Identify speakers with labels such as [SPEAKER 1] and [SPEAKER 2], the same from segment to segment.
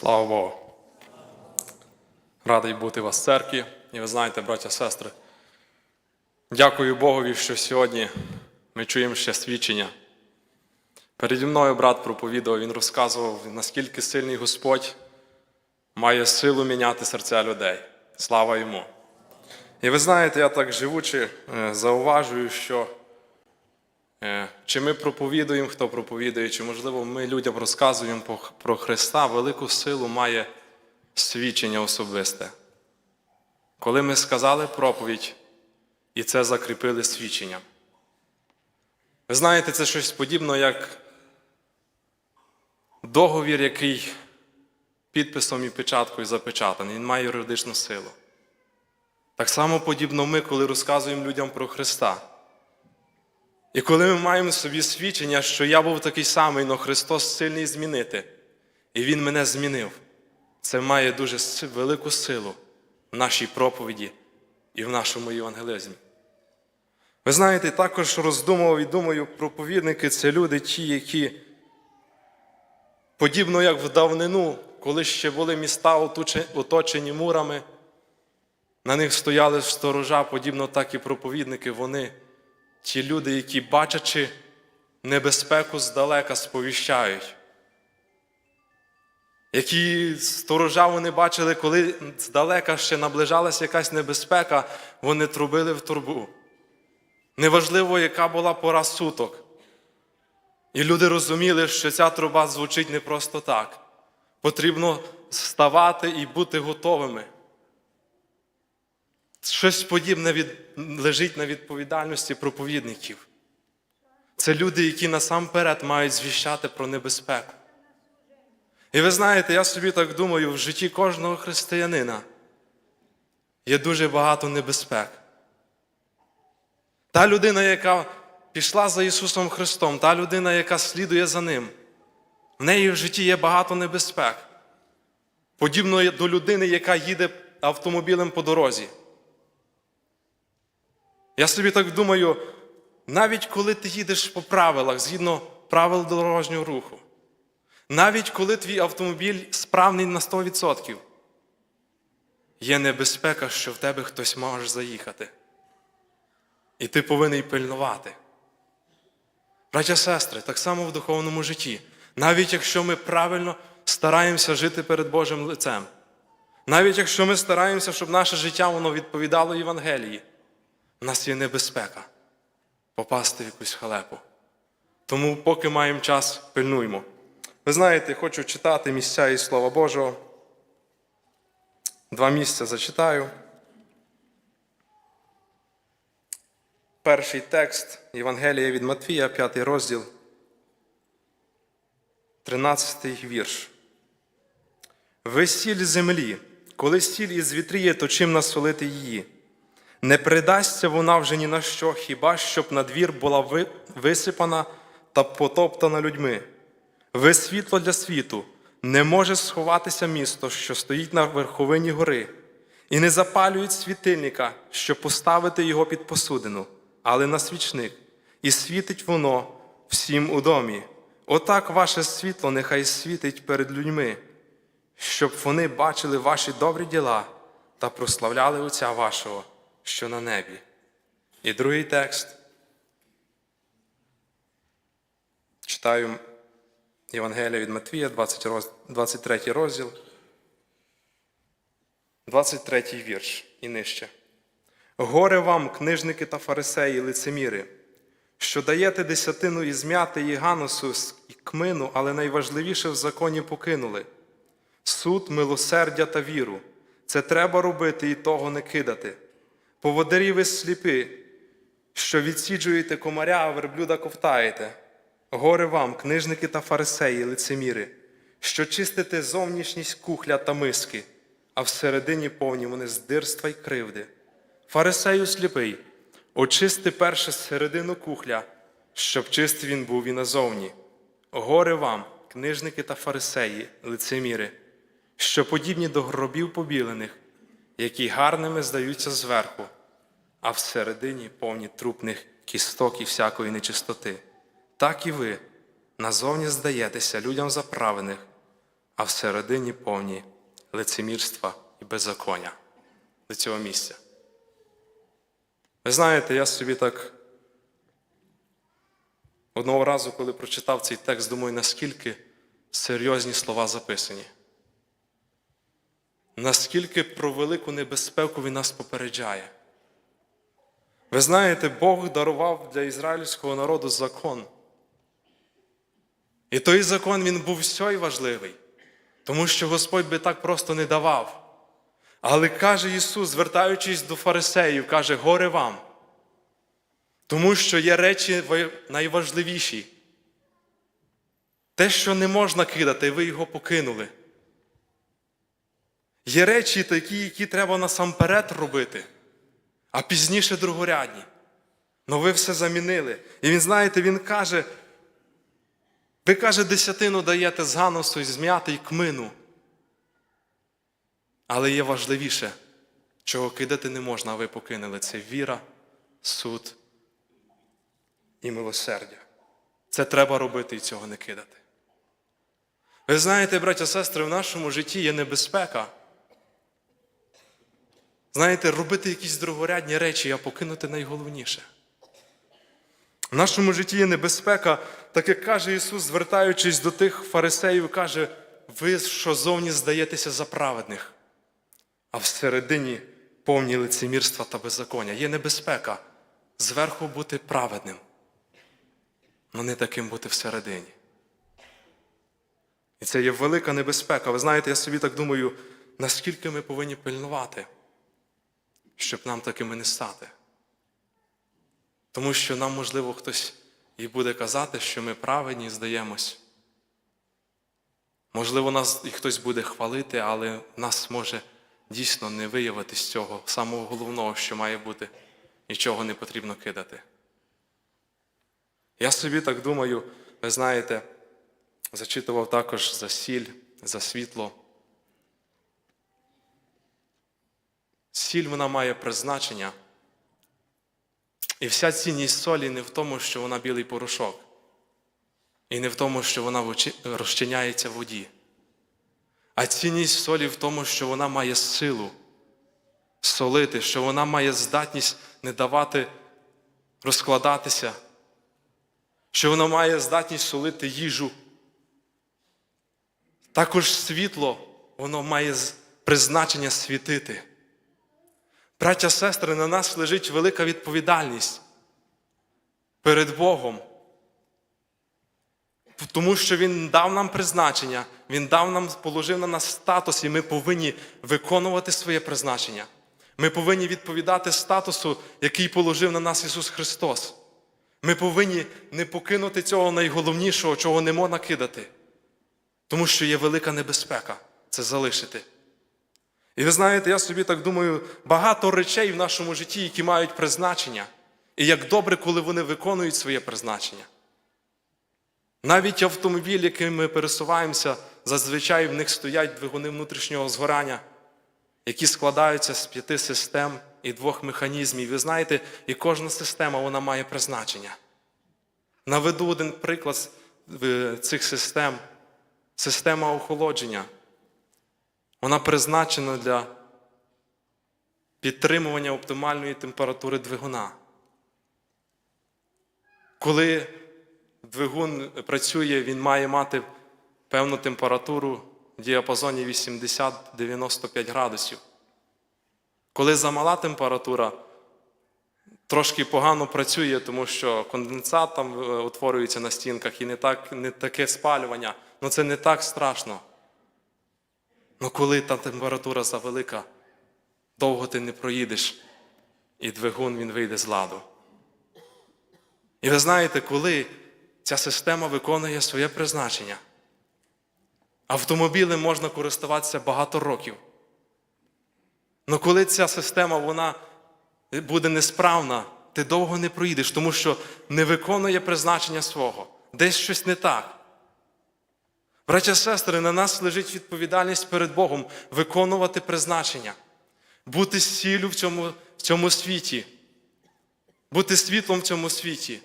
[SPEAKER 1] Слава Богу. Радий бути у вас в церкві. І ви знаєте, браття сестри, дякую Богові, що сьогодні ми чуємо ще свідчення. Переді мною брат проповідав, він розказував, наскільки сильний Господь має силу міняти серця людей. Слава йому. І ви знаєте, я так живучи, е, зауважую, що Чи ми проповідуємо, хто проповідує, чи можливо ми людям розказуємо про Христа, велику силу має свідчення особисте. Коли ми сказали проповідь і це закріпили свідченням. Ви знаєте, це щось подібне, як договір, який підписом і печаткою запечатаний, він має юридичну силу. Так само подібно ми, коли розказуємо людям про Христа. І коли ми маємо собі свідчення, що я був такий самий, але Христос сильний змінити, і Він мене змінив, це має дуже велику силу в нашій проповіді і в нашому євангелизмі. Ви знаєте, також роздумував і думаю, проповідники це люди ті, які, подібно як в давнину, коли ще були міста оточені мурами, на них стояли сторожа, подібно так і проповідники, вони ті люди, які, бачачи небезпеку здалека, сповіщають. Які сторожа вони бачили, коли здалека ще наближалася якась небезпека, вони трубили в турбу. Неважливо, яка була пора суток. І люди розуміли, що ця труба звучить не просто так. Потрібно вставати і бути готовими. Щось подібне від... лежить на відповідальності проповідників. Це люди, які насамперед мають звіщати про небезпеку. І ви знаєте, я собі так думаю, в житті кожного християнина є дуже багато небезпек. Та людина, яка пішла за Ісусом Христом, та людина, яка слідує за Ним, в неї в житті є багато небезпек. Подібно до людини, яка їде автомобілем по дорозі. Я собі так думаю, навіть коли ти їдеш по правилах, згідно правил дорожнього руху, навіть коли твій автомобіль справний на 100%, є небезпека, що в тебе хтось може заїхати. І ти повинен пильнувати. Браття сестри, так само в духовному житті. Навіть якщо ми правильно стараємося жити перед Божим лицем, навіть якщо ми стараємося, щоб наше життя воно відповідало Євангелії, у нас є небезпека попасти в якусь халепу. Тому, поки маємо час, пильнуймо. Ви знаєте, хочу читати місця із Слова Божого. Два місця зачитаю. Перший текст Євангелія від Матвія, 5 розділ, 13 вірш. Ви землі, коли сіль із вітріє, то чим насолити її? Не придасться вона вже ні на що, хіба щоб на двір була висипана та потоптана людьми. Ви світло для світу, не може сховатися місто, що стоїть на верховині гори, і не запалюють світильника, щоб поставити його під посудину, але на свічник, і світить воно всім у домі. Отак ваше світло нехай світить перед людьми, щоб вони бачили ваші добрі діла та прославляли Отця вашого, що на небі. І другий текст. Читаю Євангелія від Матвія, 23 розділ, 23 вірш і нижче. Горе вам, книжники та фарисеї, лицеміри, що даєте десятину із м'яти і ганусу і кмину, але найважливіше в законі покинули суд, милосердя та віру. Це треба робити і того не кидати. Поводарі ви сліпи, що відсіджуєте комаря, а верблюда ковтаєте. Горе вам, книжники та фарисеї, лицеміри, що чистите зовнішність кухля та миски, а всередині повні вони здирства й кривди. Фарисею сліпий, очисти перше середину кухля, щоб чистий він був і назовні. Горе вам, книжники та фарисеї, лицеміри, що подібні до гробів побілених, які гарними здаються зверху, а всередині повні трупних кісток і всякої нечистоти. Так і ви назовні здаєтеся людям за праведних, а всередині повні лицемірства і беззаконня до цього місця. Ви знаєте, я собі так одного разу, коли прочитав цей текст, думаю, наскільки серйозні слова записані. Наскільки про велику небезпеку він нас попереджає. Ви знаєте, Бог дарував для ізраїльського народу закон. І той закон він був всьой важливий, тому що Господь би так просто не давав. Але каже Ісус, звертаючись до фарисеїв, каже, горе вам. Тому що є речі найважливіші. Те, що не можна кидати, ви його покинули. Є речі такі, які треба насамперед робити, а пізніше другорядні. Но ви все замінили. І він, знаєте, він каже, ви каже, десятину даєте з ганосу і зм'яти й кмину. Але є важливіше, чого кидати не можна, а ви покинули. Це віра, суд і милосердя. Це треба робити і цього не кидати. Ви знаєте, браття сестри, в нашому житті є небезпека. Знаєте, робити якісь другорядні речі, а покинути найголовніше. В нашому житті є небезпека, так як каже Ісус, звертаючись до тих фарисеїв, каже, ви що зовні здаєтеся за праведних, а всередині повні лицемірства та беззаконня. Є небезпека зверху бути праведним, але не таким бути всередині. І це є велика небезпека. Ви знаєте, я собі так думаю, наскільки ми повинні пильнувати, щоб нам такими не стати. Тому що нам, можливо, хтось і буде казати, що ми праведні здаємось. Можливо, нас і хтось буде хвалити, але нас може дійсно не виявити з цього самого головного, що має бути, нічого не потрібно кидати. Я собі так думаю, ви знаєте, зачитував також за сіль, за світло. Сіль вона має призначення. І вся цінність солі не в тому, що вона білий порошок, і не в тому, що вона розчиняється в воді. А цінність солі в тому, що вона має силу солити, що вона має здатність не давати розкладатися, що вона має здатність солити їжу. Також світло, воно має призначення світити. Браття, сестри, на нас лежить велика відповідальність перед Богом. Тому що Він дав нам призначення, Він дав нам, положив на нас статус, і ми повинні виконувати своє призначення. Ми повинні відповідати статусу, який положив на нас Ісус Христос. Ми повинні не покинути цього найголовнішого, чого не можна кидати. Тому що є велика небезпека це залишити. І ви знаєте, я собі так думаю, багато речей в нашому житті, які мають призначення, і як добре, коли вони виконують своє призначення. Навіть автомобіль, яким ми пересуваємося, зазвичай в них стоять двигуни внутрішнього згорання, які складаються з п'яти систем і двох механізмів. Ви знаєте, і кожна система вона має призначення. Наведу один приклад цих систем система охолодження. Вона призначена для підтримування оптимальної температури двигуна. Коли двигун працює, він має мати певну температуру в діапазоні 80-95 градусів. Коли замала температура, трошки погано працює, тому що конденсат там е, утворюється на стінках і не, так, не таке спалювання, ну це не так страшно. Ну коли та температура завелика, довго ти не проїдеш, і двигун він вийде з ладу. І ви знаєте, коли ця система виконує своє призначення, автомобілем можна користуватися багато років. Але коли ця система вона буде несправна, ти довго не проїдеш, тому що не виконує призначення свого. Десь щось не так. Браття сестри, на нас лежить відповідальність перед Богом виконувати призначення, бути сіллю в цьому, в цьому світі, бути світлом в цьому світі.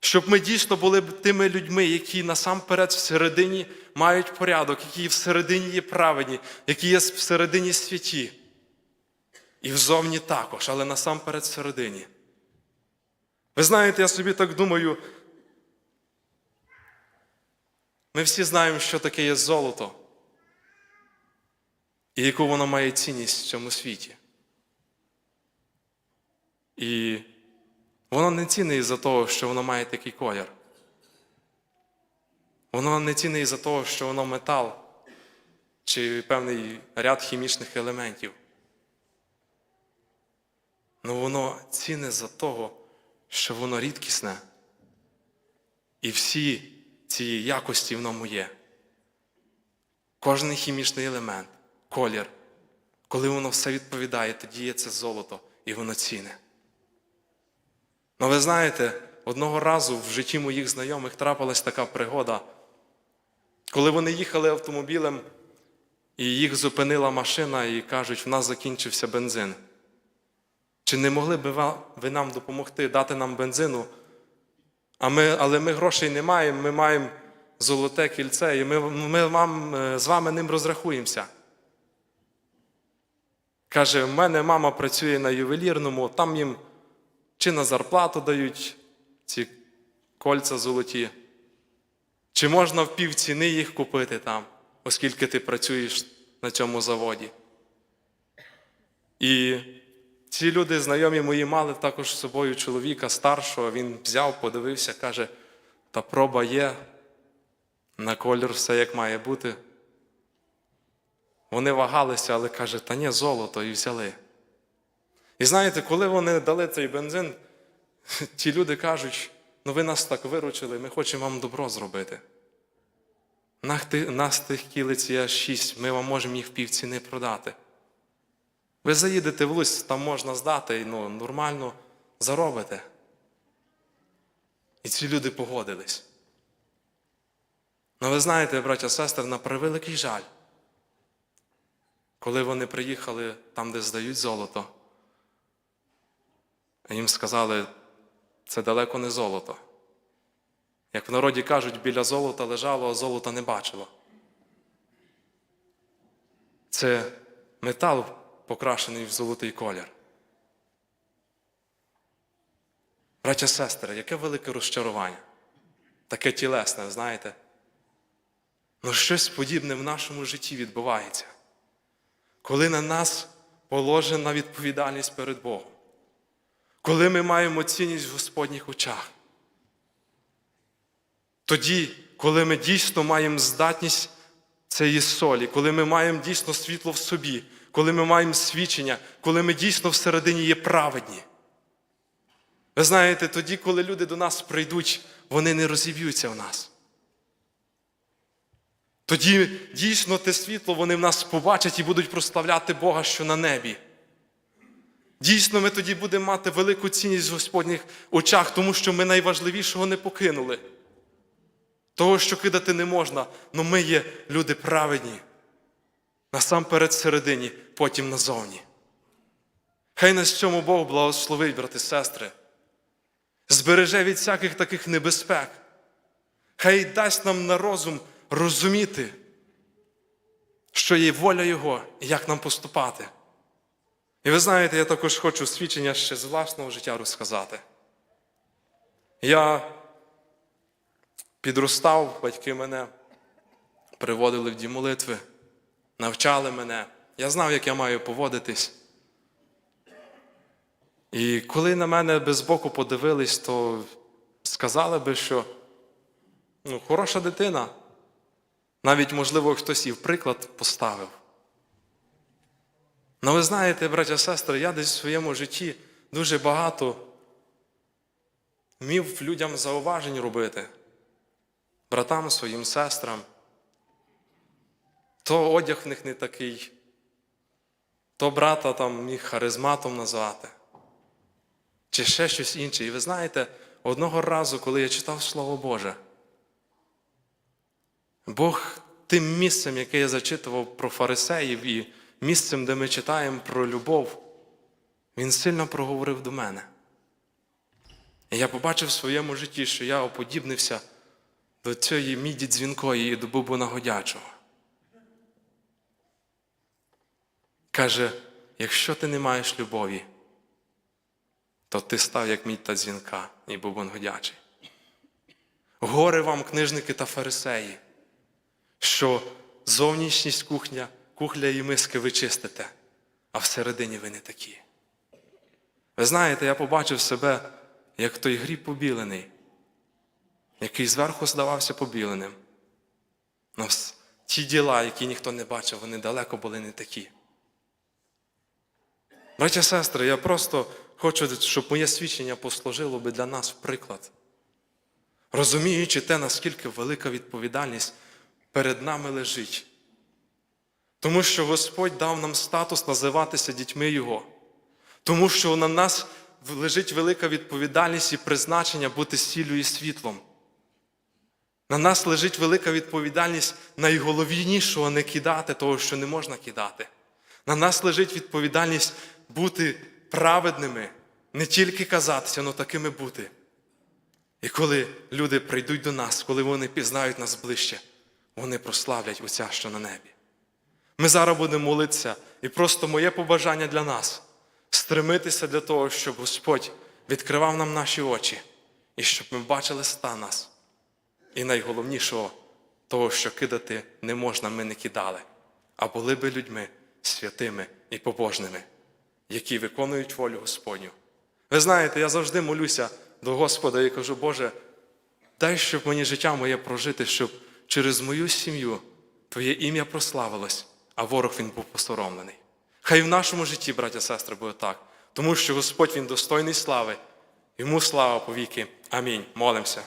[SPEAKER 1] Щоб ми дійсно були тими людьми, які насамперед всередині мають порядок, які всередині є праведні, які є всередині святі. І взовні також, але насамперед всередині. Ви знаєте, я собі так думаю, ми всі знаємо, що таке є золото і яку воно має цінність в цьому світі. І воно не цінне із-за того, що воно має такий колір. Воно не цінне із-за того, що воно метал чи певний ряд хімічних елементів. Ну воно цінне за того, що воно рідкісне. І всі ці якості в ньому є. Кожен хімічний елемент, колір. Коли воно все відповідає, тоді є це золото і воно цінне. Ну ви знаєте, одного разу в житті моїх знайомих трапилась така пригода, коли вони їхали автомобілем, і їх зупинила машина і кажуть, в нас закінчився бензин. Чи не могли б ви нам допомогти дати нам бензину? А ми, але ми грошей не маємо, ми маємо золоте кільце, і ми, ми вам, е, з вами ним розрахуємося. Каже, в мене мама працює на ювелірному, там їм чи на зарплату дають ці кольця золоті, чи можна в півціни їх купити там, оскільки ти працюєш на цьому заводі. І ці люди, знайомі мої, мали також з собою чоловіка старшого, він взяв, подивився, каже, та проба є, на колір все як має бути. Вони вагалися, але каже, та ні, золото, і взяли. І знаєте, коли вони дали цей бензин, ті люди кажуть, ну ви нас так виручили, ми хочемо вам добро зробити. Нас тих кілиць є шість, ми вам можемо їх півціни продати. Ви заїдете в Луць, там можна здати, і, ну, нормально заробите. І ці люди погодились. Ну, ви знаєте, браття сестри, на превеликий жаль, коли вони приїхали там, де здають золото, їм сказали, це далеко не золото. Як в народі кажуть, біля золота лежало, а золота не бачило. Це метал, покрашений в золотий колір. Браття сестри, яке велике розчарування, таке тілесне, знаєте. Ну щось подібне в нашому житті відбувається, коли на нас положена відповідальність перед Богом, коли ми маємо цінність в Господніх очах. Тоді, коли ми дійсно маємо здатність цієї солі, коли ми маємо дійсно світло в собі, коли ми маємо свідчення, коли ми дійсно всередині є праведні. Ви знаєте, тоді, коли люди до нас прийдуть, вони не розіб'ються в нас. Тоді дійсно те світло вони в нас побачать і будуть прославляти Бога, що на небі. Дійсно, ми тоді будемо мати велику цінність в Господніх очах, тому що ми найважливішого не покинули. Того, що кидати не можна, але ми є люди праведні. Насамперед всередині, потім назовні. Хай нас цьому Бог благословить, брати і сестри. Збереже від всяких таких небезпек. Хай дасть нам на розум розуміти, що є воля Його і як нам поступати. І ви знаєте, я також хочу свідчення ще з власного життя розказати. Я підростав, батьки мене приводили в дім молитви, навчали мене. Я знав, як я маю поводитись. І коли на мене без боку подивились, то сказали би, що ну, хороша дитина. Навіть, можливо, хтось і в приклад поставив. Ну, ви знаєте, браття сестри, я десь в своєму житті дуже багато вмів людям зауважень робити, братам своїм сестрам. То одяг в них не такий, то брата там міг харизматом назвати, чи ще щось інше. І ви знаєте, одного разу, коли я читав Слово Боже, Бог тим місцем, яке я зачитував про фарисеїв, і місцем, де ми читаємо про любов, Він сильно проговорив до мене. І я побачив в своєму житті, що я оподібнився до цієї міді дзвінкої і до бубона годячого. Каже, якщо ти не маєш любові, то ти став як мідь та дзвінка і бубон годячий. Горе вам, книжники та фарисеї, що зовнішність кухня, кухля і миски ви чистите, а всередині ви не такі. Ви знаєте, я побачив себе, як той гріб побілений, який зверху здавався побіленим. Но ті діла, які ніхто не бачив, вони далеко були не такі. Браття сестри, я просто хочу, щоб моє свідчення послужило би для нас в приклад. Розуміючи те, наскільки велика відповідальність перед нами лежить. Тому що Господь дав нам статус називатися дітьми Його. Тому що на нас лежить велика відповідальність і призначення бути сіллю і світлом. На нас лежить велика відповідальність найголовнішого не кидати того, що не можна кидати. На нас лежить відповідальність бути праведними, не тільки казатися, але такими бути. І коли люди прийдуть до нас, коли вони пізнають нас ближче, вони прославлять Отця, що на небі. Ми зараз будемо молитися, і просто моє побажання для нас стремитися для того, щоб Господь відкривав нам наші очі, і щоб ми бачили стан нас. І найголовнішого, того, що кидати не можна, ми не кидали, а були би людьми святими і побожними, які виконують волю Господню. Ви знаєте, я завжди молюся до Господа і кажу, Боже, дай, щоб мені життя моє прожити, щоб через мою сім'ю Твоє ім'я прославилось, а ворог він був посоромлений. Хай в нашому житті, браття сестри, буде так, тому що Господь Він достойний слави, йому слава повіки. Амінь. Молимося.